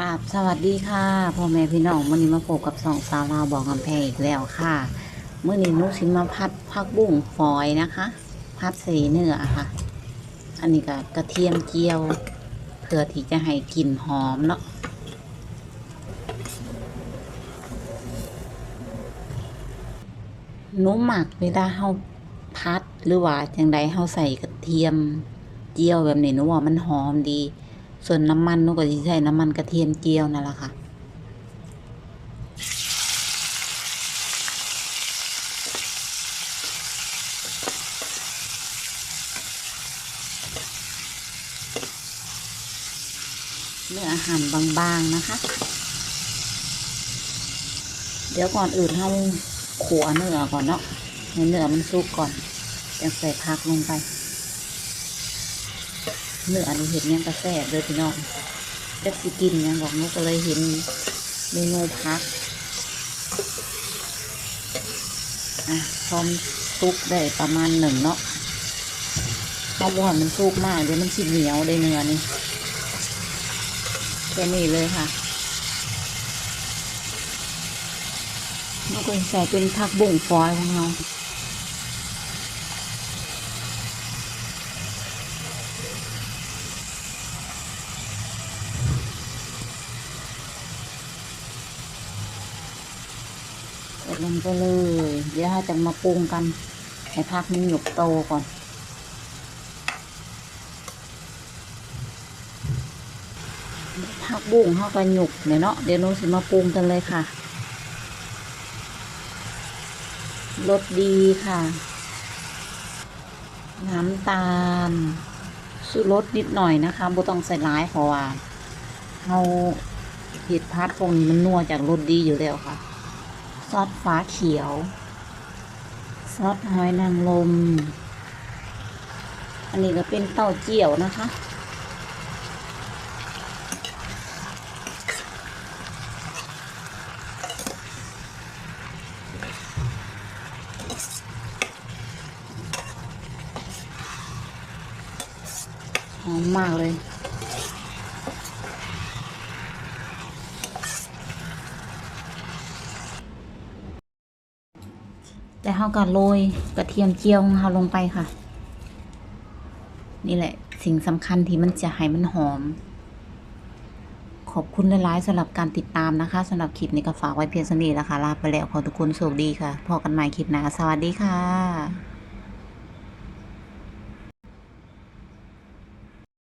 กราบสวัสดีค่ะพ่อแม่พี่น้องวันนี้มาพบกับสองสาวลาวบอกกำแพงอีกแล้วค่ะเมื่อนี้นุชิมาพัดพักบุ้งฝอยนะคะ พัดสีเนื้อค่ะ อันนี้ก็กระเทียมเจียวเพื่อที่จะให้กลิ่นหอมเนาะนุ่หมักเวลาเฮาพัดหรือว่าจังใดเฮาใส่กระเทียมเจียวแบบนี้นูว่ามันหอมดี ส่วนน้ำมันนูก็จะใช้น้ำมันกระเทียมเจียวนั่นแหละค่ะเนื้ออาหารบางๆนะคะ เดี๋ยวก่อนอื่นเราขัวเนื้อก่อนเนาะให้เนื้อมันสุกก่อนจะใส่ผักลงไป เนื้ออันนี้เห็นยังกระแสบเลยพี่น้องจะสิกินยังบอกนุกก็เลยเห็นเมนูพักอะพร้อมซุกได้ประมาณหนึ่งเนาะเอาบ่อนมันซุกมากเดี๋ยวมันสิเหนียวได้เนื้อนี่แค่นี้เลยค่ะนุกก็ใส่เป็นผักบุ้งฟอยของเรา ใส่ลงไปเลย เดี๋ยวเราจะมาปรุงกันให้ผักมันหยกโตก่อนผักบุ้งเขาก็หยุกเนี่ยเนาะเดี๋ยวหนูสิมาปรุงกันเลยค่ะรสดีค่ะ น้ำตาลสูรสนิดหน่อยนะคะบ่ต้องใส่ร้ายเพราะว่าเราเห็ดพัดพวกนี้มันนัวจากรสดีอยู่แล้วค่ะ ซอสฟ้าเขียว ซอสหอยนางรมอันนี้ก็เป็นเต้าเจี้ยวนะคะ หอมมากเลย แล้วเราก็โรยกระเทียมเจียวของเราลงไปค่ะ นี่แหละ สิ่งสำคัญที่มันจะให้มันหอม ขอบคุณหลายๆสำหรับการติดตามนะคะสำหรับคลิปนี้ก็ฝากไว้เพียงเท่านี้แล้วค่ะลาไปแล้วขอทุกคนโชคดีค่ะพบกันใหม่คลิปหน้าสวัสดีค่ะ